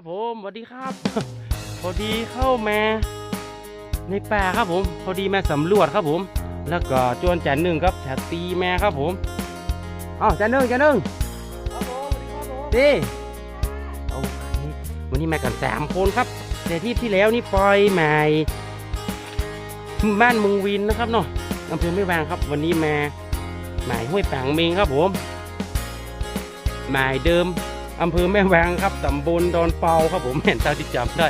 ครับผมสวัสดีครับ พอดีเข้ามาในป่าครับผม พอดีมาสำรวจครับผม แล้วก็จวนจันหนึ่งครับชาตีแม่ครับผมอ้าวจันหนึ่งจันหนึ่งครับผมสวัสดีครับผมดีโอเควันนี้มากันสามคนครับ แต่ที่ที่แล้วนี่ปล่อยใหม่บ้านเมุงวินนะครับเนาะอำเภอไม่วางครับ วันนี้มาหมายห้วยปังเมงครับผมหมายเดิม อำเภอแม่วางครับตำบลดอนเปาครับผมเห็นตามที่จำได้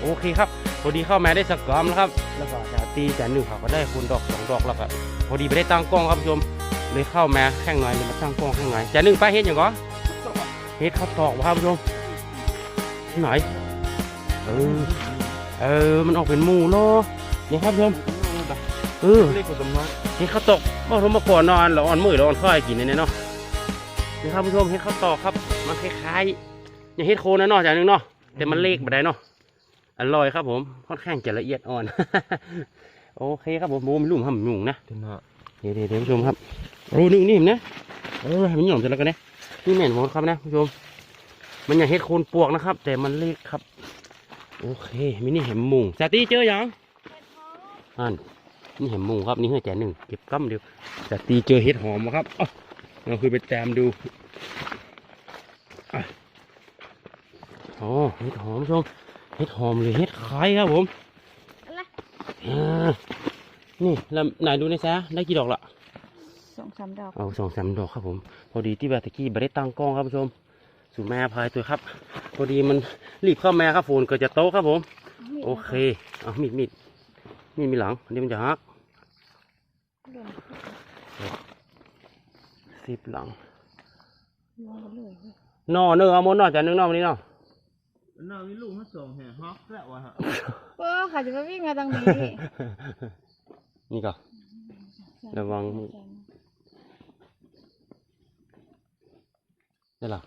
โอเคครับพอดีเข้ามาได้สักกอมแล้วครับ แล้วก็จะตีจานหนึ่งเขาก็ได้คุณดอกสองดอกแล้วครับพอดีไปได้ตั้งกล้องครับผู้ชมเลยเข้ามาแข้งหน่อยเลยมาตั้งกล้องข้างในจานหนึ่งไปเฮ็ดอย่างก็เฮ็ดข้าวตอกครับผู้ชมหน่อยเออเออมันออกเป็นหมูโลนี่ครับผู้ชมเออเรียกคนสำนักเฮ็ดข้าวตอกบ่ทมมาก่อนนอนแล้วอ่อนมือแล้วอ่อนค่อยกินนี่เนาะ นี่ครับผู้ชมเฮ็ดข้าวตอกครับ มันคล้ายๆอย่างเฮ็ดโคนนะเนาะจานหนึงเนาะแต่มันเล็กบ่ได้เนาะอร่อยครับผมค่อนข้างจะละเอียดอ่อน โอเคครับผมโมมีลุ่มห้ำหยุ่งนะเดี๋ยวนะเดี๋ยวเดี๋ยวเดี๋ยวผู้ชมครับโอ้นี่นี่เห็นนะเออให้มันหย่อมเสร็จแล้วกันนะนี่แม่นหมดครับนะผู้ชม มันอย่างเฮ็ดโคนปวกนะครับ แต่มันเล็กครับ โอเคมินี่เห็มมุงสาตีเจอยังอันนี่เห็มมุงครับนี่เฮือแจหนึ่งเก็บกั้มเดียวสาตีเจอเห็ดหอมครับอ้าวเราคือไปแตมดูอะ โอ้เห็ดหอมผู้ชมเห็ดหอมหรือเห็ดไข่ครับผมอะไรอ่านี่แล้วไหนดูในซะได้กี่ดอกละสองสามดอกเอาสองสามดอกครับผม พอดีที่บาตะกี้ไม่ได้ตั้งกล้องครับผู้ชมสู่แม่พายตัวครับ พอดีมันรีบเข้าแม่ครับฝนเกิดจะโต๊ะครับผม โอเคเอามีดมีดมีดมีหลังอันนี้มันจะหักสิบหลัง นอเนื้อเอาหมดนอจากนึงนอกวันนี้เนาะน่ามีลูกมาส่งแห่ฮอกแล้ววะฮะเออขาจะไปวิ่งมาตรงนี้นี่ก็ระวังได้หรอ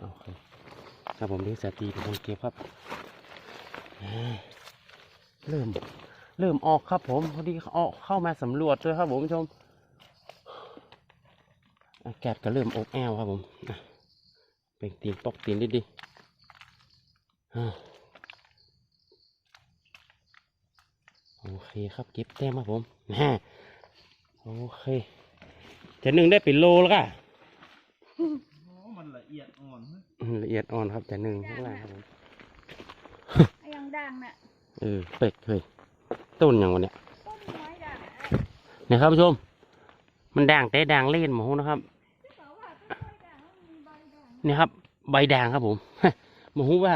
โอเคครับผมเลี้ยงสาตีเป็นคนเก็บครับอ่าเริ่ม เริ่มออกครับผม พอดีออกเข้ามาสำรวจด้วยครับผมผู้ชม อากาศก็เริ่มอบแอวครับผมอะเป็นตีนปอกตีนดิดิอ่าโอเคครับเก็บแต้มครับผมนะโอเคจะหนึ่งได้เป็นโลแล้วก็โอ้มันละเอียดอ่อนเฮ้ยอืมละเอียดอ่อนครับจะหนึ่งข้างล่างครับผมไอ้ยังดังน่ะเออเป็ดเฮ้ยต้นอย่างวะเนี่ยต้นไม้ดังเนี่ยครับผู้ชม มันด่างแต่ด่างเล่นหมูนะครับ เขาว่าต้นไม้ดังมันมีใบดัง เนี่ยครับ ใบแดงครับผมหมูว่า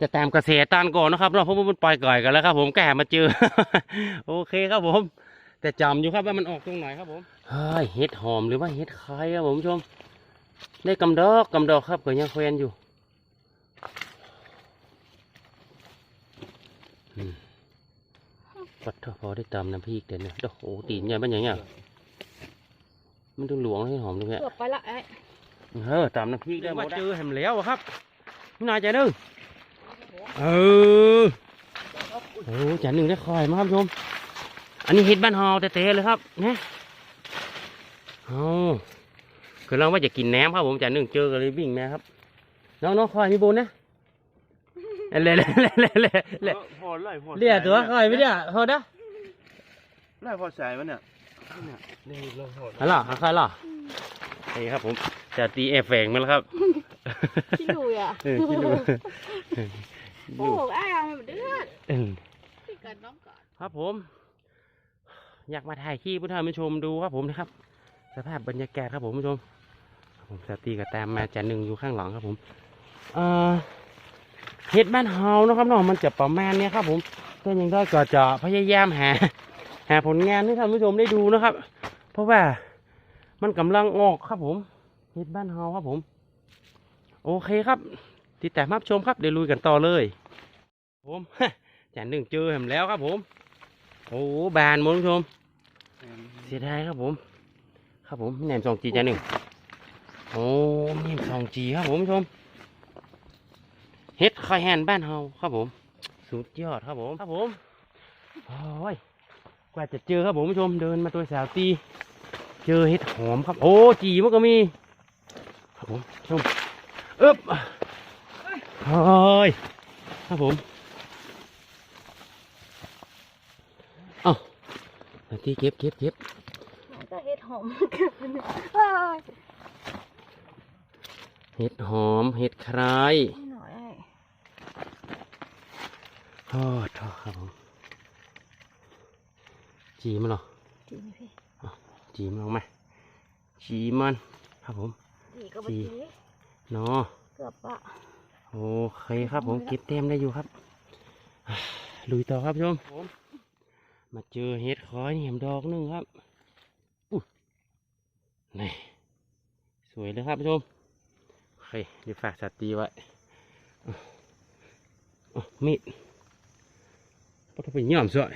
จะตามกระแสตานก่อนนะครับเนาะเพราะว่ามันปล่อยก่อยกันแล้วครับ ผมแก่มาเจอ โอเคครับผม แต่จำอยู่ครับว่ามันออกตรงไหนครับผมเฮ้ยเห็ดหอมหรือว่าเห็ดไข่ครับผมชม ได้กำดอกกำดอกครับก็ยังแควนอยู่อืมปัดเถอพอได้ตำน้ำพริกเดี๋ยวนี้โอ้โหตีนใหญ่บ้านใหญ่เนี่ยมันต้องหลวงให้หอมตรงเนี้ยเกือบไปละไอ เออตามน้ำพริกได้หมดเจอแหมแล้วอะครับนี่นายใจหนึ่งเออโอ้ใจหนึ่งได้คอยมาครับผู้ชม อันนี้เห็ดบ้านเฮาเตะๆเลยครับเนี่ยเอาคือเราว่าจะกินแหนมครับผมใจหนึ่งเจอกันเลยวิ่งมาครับ น้องๆคอยมีบุญนะเล่เล่เล่เล่เล่เล่พอไล่พอเรียกตัวคอยไม่ได้พอนะไล่พอสายมันเนี่ยนี่เราพอฮัลโหลใครล่ะ นี่ครับผมจะตีแอร์แฝงมาแล้วครับที่ดูอะเออคิดดูโอ้โหไอ้ยังมันเดือดเออพี่กันน้องก่อนครับผม อยากมาถ่ายคลิปผู้ท่านผู้ชมดูครับผมนะครับ สภาพบรรยากาศครับผมผู้ชมครับผมสตีกับแตามมาจานหนึ่งอยู่ข้างหลังครับผมเอ่อเห็ดบ้านเฮานะครับเน้องมันจะประมาณเนี้ยครับ ผมก็ยังได้ก็จะพยายามหา หาผลงานให้ท่านผู้ชมได้ดูนะครับ เพราะว่า มันกำลังออกครับผมเห็ดบ้านเฮาครับผม โอเคครับ ติดตามรับชมครับเดี๋ยวลุยกันต่อเลย ผมจานหนึ่งเจอแหมแล้วครับผม โอ้บานหมดคุณผู้ชม เสียดายครับผม ครับผมแหนมสองจีจานหนึ่งโอ้แหนมสองจีครับผมชมเฮ็ดไข่แฮนบ้านเฮาครับผม สุดยอดครับผม ครับผมโอ้ยกว่าจะเจอครับผมผู้ชมเดินมาตัวสาวตี เจอเฮ็ดหอมครับ โอ้จีมันก็มีครับผมชมเอ๊บเฮ้ยครับผมเอ้านาทีเก็บเก็บเก็บก็เห็ดหอมเก็บมันเอ้ยเห็ดหอมเห็ดครายให้หน่อยไอ้โอ้โทษครับผมจีมันเหรอจีนี่พี่ จีมันลงมาจีมันครับผมจีก็จีไปจีเนาะเกือบปะโอเคครับผมเก็บเต็มได้อยู่ครับลุยต่อครับผู้ชมผมมาเจอเห็ดคอยเห็มดอกหนึงครับอุ้ยนี่สวยเลยครับผู้ชมโอเคเดี๋ยวฝากสตรีไว้อะอะมีดปต้องไปย่อมสวย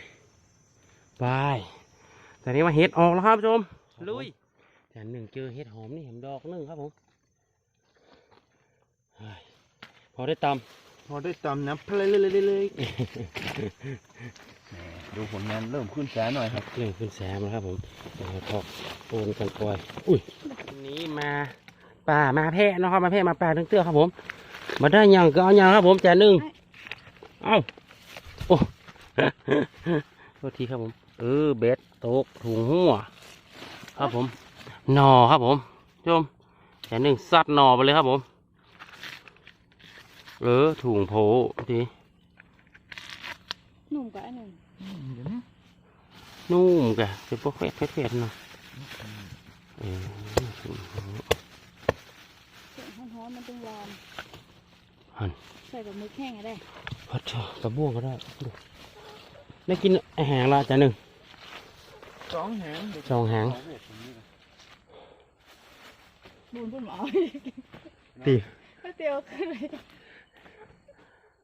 ไปต อนนี้มาเห็ดออกแล้วครับผู้ชมลุยแต่หนึ่งเจอเห็ดหอมนี่เห็มดอกหนึงครับผมเฮ้ยพอได้ตำพอได้ตำน้ำเพลเลยเลยเลยดูผลงานเริ่มขึ้นแสหน่อยครับเรื่องขึ้นแซมแล้วครับผมเดี๋ยวทอกโอนกันปล่อยอุ้ยวันนี้มาป่ามาแพะเนาะครับมาแพะมาป่าทั้งเตื้อครับผมมาได้หยังก็เอาหยังครับผมแจกหนึ่งเอ้าโอ้โทษทีครับผม เออเบ็ดตกถุงหัว ครับผมหนอครับผมชมแจกหนึ่งซัดหนอไปเลยครับผมเออถุงโผทีหนุ่มกับไอ้หนุ่มนุ่มแกเป็นพวกเผ็ดเผ็ดเผ็ดเนาะเออถุงโผเสียงฮ้อนๆมันต้องรอนหันใส่กับมือแข้งไงได้พัดเถอะกระบ้วงก็ได้ดูได้กินอาหารละจานหนึ่ง สองแหงสองหางบูนเพิ่นหมอตีก็เตียวขึ้นเลย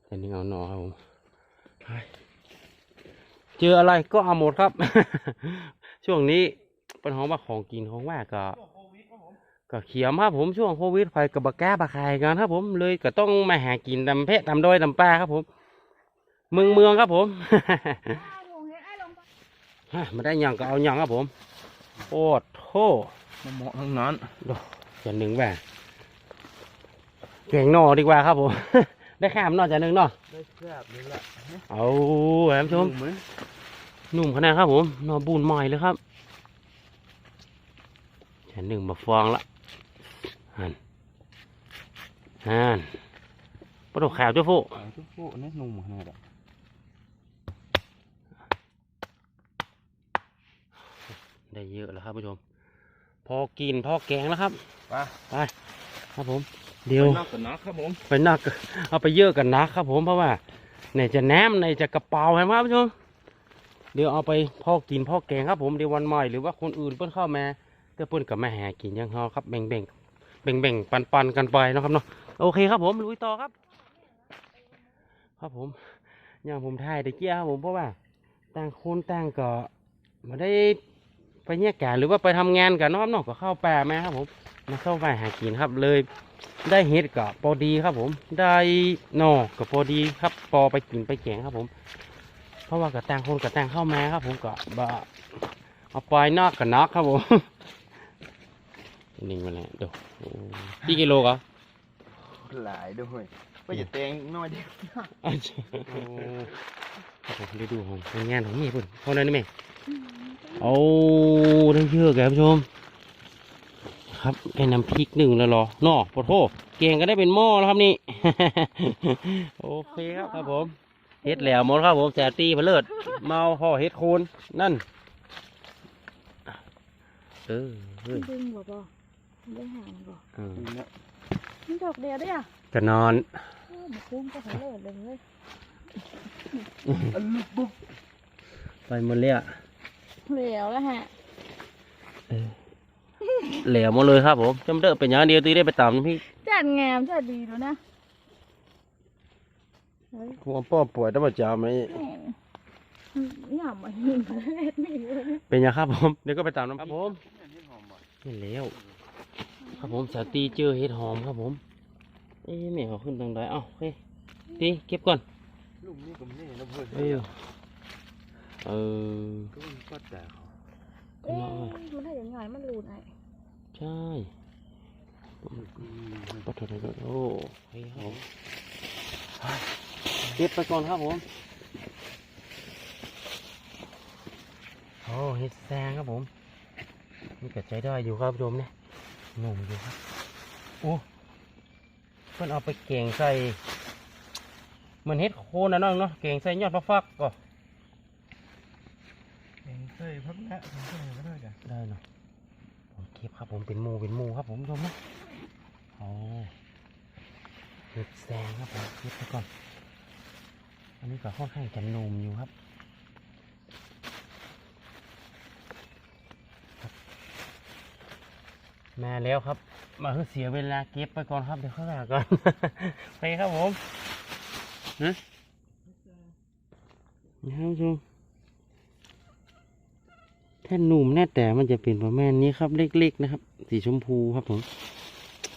จานหนึ่งเอาหนอครับผมไปเจออะไรก็เอาหมดครับ ช่วงนี้เป็นของว่าของกินของว่าก็ก็เขียมครับผมช่วงโควิดไฟกับบะแก้บะคายกันครับ ผมเลยก็ต้องมาหากินตำเพะตำดอยตำปลาครับผม เมืองเมืองครับผม ลงเฮ็ดไอ้ลงไป ฮะมาได้หยังก็เอาหยังครับผม โอ้โหมาเหมาะทั้งนั้นจานหนึ่งแหวแกงหน่อดีกว่าครับผม ได้ข้ามหน่อจานหนึ่งเนาะได้แซ่บเลยล่ะเอาท่านผู้ชมเหมือนหนุ่มขนาดครับผมหน่อบุญใหม่เลยครับจานหนึ่งมาฟองละฮันฮันปลาดุกขาวเจ้าฟูขายทุกพวกนี่นุ่มขนาดอะ ได้เยอะแล้วครับผู้ชม พอกินพอแกงแล้วครับไปไปครับผม เดี๋ยวนอกกับนักครับผมไปนักเอาไปเยอะกันนะครับผมเพราะว่าไหนจะแหนมไหนจะกระเป๋าใช่ไหมครับผู้ชมเดี๋ยวเอาไปพ่อกินพ่อแกงครับผมเดี๋ยววันใหม่หรือว่าคนอื่นเพิ่นเข้ามาเดี๋ยวเพิ่นกับมาหากินอยังเฮาครับแบ่งแบ่งแบ่งแบ่งปันปันกันไปเนาะครับเนาะโอเคครับผมลุยต่อครับ ครับผมอย่างผมถ่ายตะเกียครับผมเพราะว่าต่างคนต่างก็มาได้ ไปแยกกันหรือว่าไปทำงานกันเนาะครับเนาะก็เข้าป่ามาครับผมมาเข้าป่าหากินครับเลย ได้เห็ดกับพอดีครับผม ได้หนอกับพอดีครับปอไปกินไปแกงครับผม เพราะว่ากับต่างคนกับต่างเข้ามาครับ ผมก็บะเอาปล่อยนอกกับนอกครับผมนิ่งมาแล้วเดี๋ยวโอ้กี่กิโลครับหลายด้วยไปอย่าแตงน้อยเดียวอ้าวโอ้ครับผมได้ดูของผลงานของนี่พุ่นเท่านั้นนี่แม่ เอาได้เยอะแกผู้ชม ครับไอ้น้ำพริกหนึ่งแล้วเหรอเนอปโทเก่งก็ได้เป็นหม้อแล้วครับนี่ โอเคครับครับผมเฮ็ดแล้วหมดครับผมแสตีเพนเลิศเมาห่อเฮ็ดโคนนั่น เออเฮ้ยดึงบ่บ่ได้ห่างบ่เออมันดอกเดียวได้อะจะนอนโอ้มาคุ้มก็หันเลิศเลยเว้ยอันลุกบุ๊บไปหมดเลยอะ เหลวแล้วฮะเหลวหมดเลยครับผมจำเด้อเป็นอย่างเดียวตีได้ไปตามพี่จัดงามจัดดีแล้วนะเฮ้ยหัวป้อป่วยต้องมาจามไหมแม่งอย่ามาหินเล็ดนี่เลยเป็นอย่างครับผมเดี๋ยวก็ไปตามน้ำครับผมเห็นแล้วครับผมสาตีเจอเห็ดหอมครับผม เอ๊ะแม่เขาขึ้นทางใดเอ้าโอเคตีเก็บก่อนลูกนี่ก็ไม่แน่นะเพื่อนเออ เออก็มันก็แต่เขาเอ๊ะมันได้ยังไงมันรูนไอ้ใช่ปัดถอยๆโอ้โอเคครับผมเก็บไปก่อนครับผมโอ้เห็ดแซงครับผมนี่ก็ใจได้อยู่ครับผู้ชมเนี่ยหนุ่มอยู่ครับโอ้เพิ่นเอาไปเก่งใส่เหมันเห็ดโคนนะน้องเนาะเก่งใส่ยอดมะฟักก็ เองเคยพักแนะผมเคยก็ได้จ้ะได้เนาะผมเก็บครับผมเป็นหมูเป็นหมูครับผมชมนะโอ้เห็ดแซงครับผมเก็บไปก่อน อันนี้ก็ค่อนข้างจะนุ่มอยู่ครับมาแล้วครับ มาเพื่อเสียเวลาเก็บไปก่อนครับเดี๋ยวเข้ามาก่อน ไปครับผมนะนี่ครับผู้ชม ถ้าหนุ่มแน่แต่มันจะเป็นประมาณนี้ครับเล็กๆนะครับ สีชมพูครับผม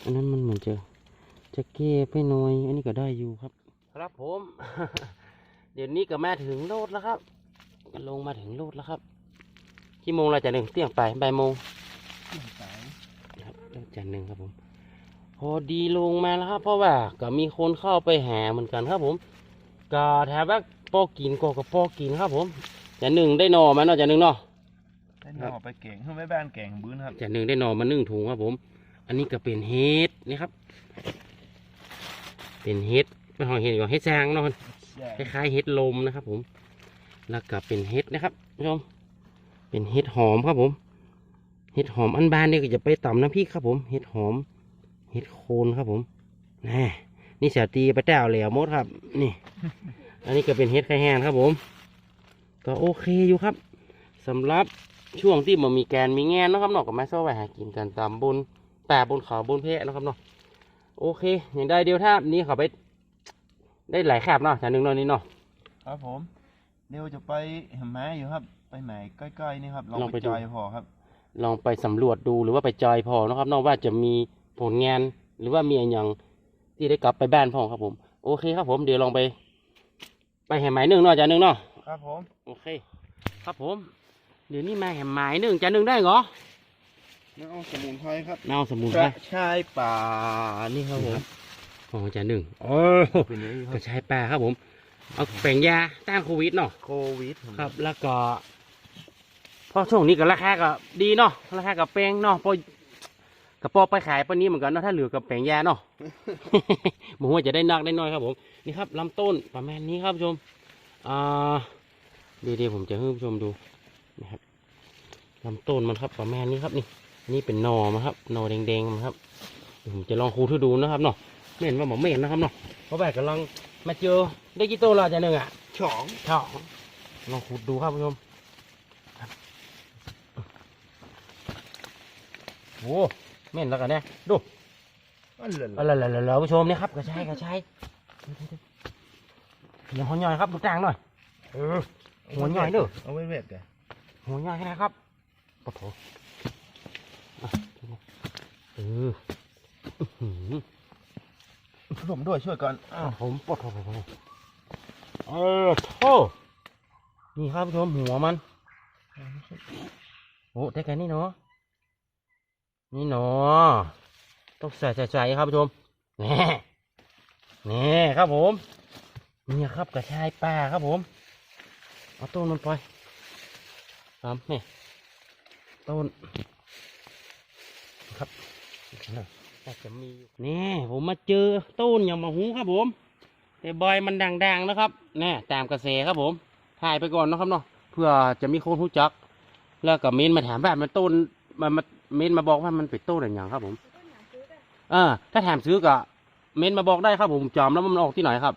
อันนั้นมันเหมือนจะจะเก้ไปหน่อย อันนี้ก็ได้อยู่ครับ ครับผม เดี๋ยวนี้ก็มาถึงโลดแล้วครับก็ลงมาถึงโลดแล้วครับกี่โมงเราจะหนึ่งเที่ยงไปบ่ายโมงสายครับเลิกจันทร์หนึ่งครับผม พอดีลงมาแล้วครับ เพราะว่าก็มีคนเข้าไปหาเหมือนกันครับผม ก็แถมว่าปอกินก็กับปอกินครับผมจันหนึ่งได้หนอมาเนาะจันหนึ่งเนาะ ได้หนอไปเก่งขึ้นไม่บ้านเก่งบื้นครับจันหนึ่งได้หนอมาหนึ่งถุงครับผม อันนี้ก็เป็นเฮ็ดนี่ครับ เป็นเฮ็ดเป็นหอยเห็ดกับเฮ็ดแซงเนาะคล้ายๆเห็ดลมนะครับ ผม แล้วก็เป็นเห็ดนะครับผู้ชมเป็นเห็ดหอมครับผมเห็ดหอมอันบานนี่ก็จะไปตำน้ำพริกครับผมเห็ดหอมเห็ดโคนครับผมนี่นี่เสียตีไปแต้วเหลวมดครับ นี่ อันนี้ก็เป็นเห็ดไข่แห้งครับผม ก็โอเคอยู่ครับสำหรับ ช่วงที่มันมีแกนมีแงนเนาะครับเนอกกับไม้ซ้อไว้หากินกันตามบนป่าบนเขาบนเพะนาะครับเนาะโอเคอย่างได้เดียวถ้านี้เขาไป ได้หลายแคบเนาะจานหนึ่งเนาะนี่เนาะครับผม เดี๋ยวจะไปเห็นไหมอยู่ครับ ไปไหนใกล้ๆนี่ครับลองลองไปไปดูจอยพอครับ ลองไปสำรวจดูหรือว่าไปจอยพอเนาะครับนอกว่าจะมีผลงานหรือว่ามีอะไรอย่างที่ได้กลับไปบ้านพ่อครับผม โอเคครับผมเดี๋ยวลองไป ไปแห่หมายหนึ่งเนาะจานหนึ่งเนาะครับผม โอเค ครับผม เดี๋ยวนี้มาแห่หมายหนึ่งจานหนึ่งได้เหรอแล้วเอาสมุนไพรครับแมวสมุนกไพรระชายป่านี่ครับผมอ๋อจานหนึ่งโอ้เป็นยังไงคกรัระบชายปลาครับผมเอาแป่งยาต้านโควิดเนาะโควิดผมครับ แล้วก็เพราะช่วงนี้ก็ราคาก็ดีเนาะราคากับแปลงเนาะพอกระปอไปขายปานนี้เหมือนกันเนาะถ้าเหลือกับแปลงยาเนาะ หมูว่าจะได้นักได้น้อยครับผมนี่ครับลำต้นประมาณนี้ครับผู้ชมอ่าเดี๋ยวๆผมจะให้ผู้ชมดู นะครับลำต้นมันครับประมาณนี้ครับนี่ นี่เป็นหนอมันครับหนอแดงๆมันครับเดี๋ยวผมจะลองคูดให้ดูนะครับเนาะไม่เห็นว่าหมอไม่เห็นนะครับเนาะเพราะแบบกำลังมาเจอได้กี่ต้นและจะหนึ่งอะฉองช่องลองขุดดูครับผู้ชมครับโอ้เม่นแล้วกันเนี่ยดูอันเหลืออะไรๆๆๆผู้ชมเนี่ยครับกระชายกระชายเดี๋ยวหัวย่อยครับดูจางหน่อยเออหัวใหญ่เด้อเอาไว้เวทแก หัวย่อยแค่ไหนครับปะโถอะเอออื้อหือผสมด้วยช่วยก่อนอ้าวผมปะโถปะโถเออโถนี่ครับผู้ชมหัวมันโอ้ได้แค่นี้เนาะนี่เนาะต้องใส่ใส่ใส่ครับผู้ชมแน่แน่ครับผมเนี่ยครับกระชายป่าครับผมเอาต้นมันไป ตามนี่ต้นครับน่าจะมีอยู่นี่ผมมาเจอต้นอย่างมาหูครับผมแต่ใบมันด่างๆนะครับแน่ตามกระแสครับผมถ่ายไปก่อนนะครับเนาะเพื่อจะมีคนรู้จัก แล้วก็เมนมาถามว่ามันต้นมันมาเมนมาบอกว่ามันเป็นต้นอะไรอย่างครับผมเออถ้าถามซื้อก็เมนมาบอกได้ครับผมจอมแล้วมันออกที่ไหนครับ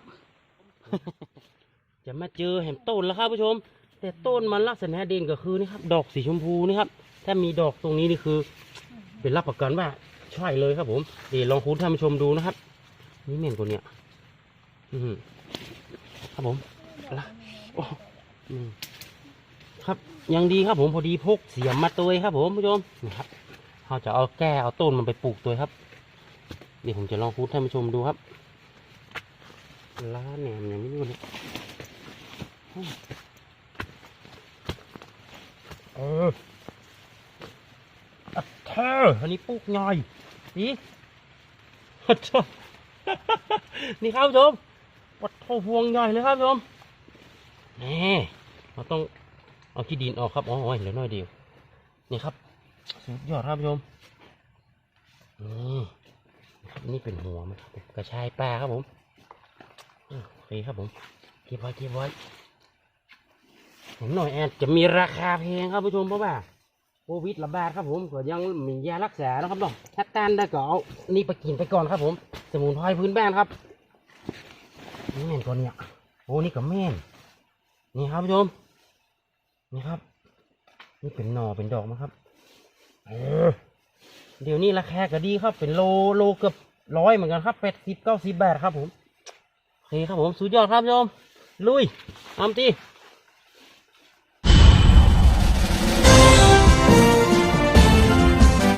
จะมาเจอแหมต้นแล้วครับผู้ชม แต่ต้นมันลักษณะเด่นก็คือนี่ครับ ดอกสีชมพูนี่ครับ ถ้ามีดอกตรงนี้นี่คือ เป็นรับประกันว่าใช่เลยครับ ผมเดี๋ยวลองคุณท่านผู้ชมดูนะครับ นี่เม่นตัวเนี้ยอือหือครับผมละโอ้อืมครับยังดีครับผมพอดีพกเสียมมาตัวครับ ผมผู้ชมนี่ครับเราจะเอาแก้เอาต้นมันไปปลูกตัวครับเดี๋ยวผมจะลองคูดท่านผู้ชมดูครับล้านแหนมอย่างนี้เลย ออเธออันนี้ปลูกง่อยดีอะเธอนี่ครับผู้ชมวัดโทพวงใหญ่เลยครับผู้ชมนี่เราต้องเอาขี้ดินออกครับอ๋อเหลือน้อยเดียวนี่ครับสุดยอดครับผู้ชมนี่นี่เป็นหัวมันกระชายปลาครับผมโอเคครับผมเก็บไว้เก็บไว้ หน่อยแอดจะมีราคาแพงครับผู้ชมเพราะว่าโควิดระบาดครับผมก็ยังมียารักษานะครับเนาะถ้าต้านได้ก็เอานี่ไปกินไปก่อนครับผม สมุนไพรพื้นบ้านครับนี่แม่นตัวเนี้ยโอ้นี่ก็แม่นนี่ครับผู้ชมนี่ครับ นี่เป็นหน่อเป็นดอกมั้ครับเออเดี๋ยวนี้ราคาก็ดีครับ เป็นโลโลเกือบร้อยเหมือนกันครับแปดสิบเก้าสิบบาทครับผมโอเคครับผมสุดยอดครับผู้ชมลุยทำที่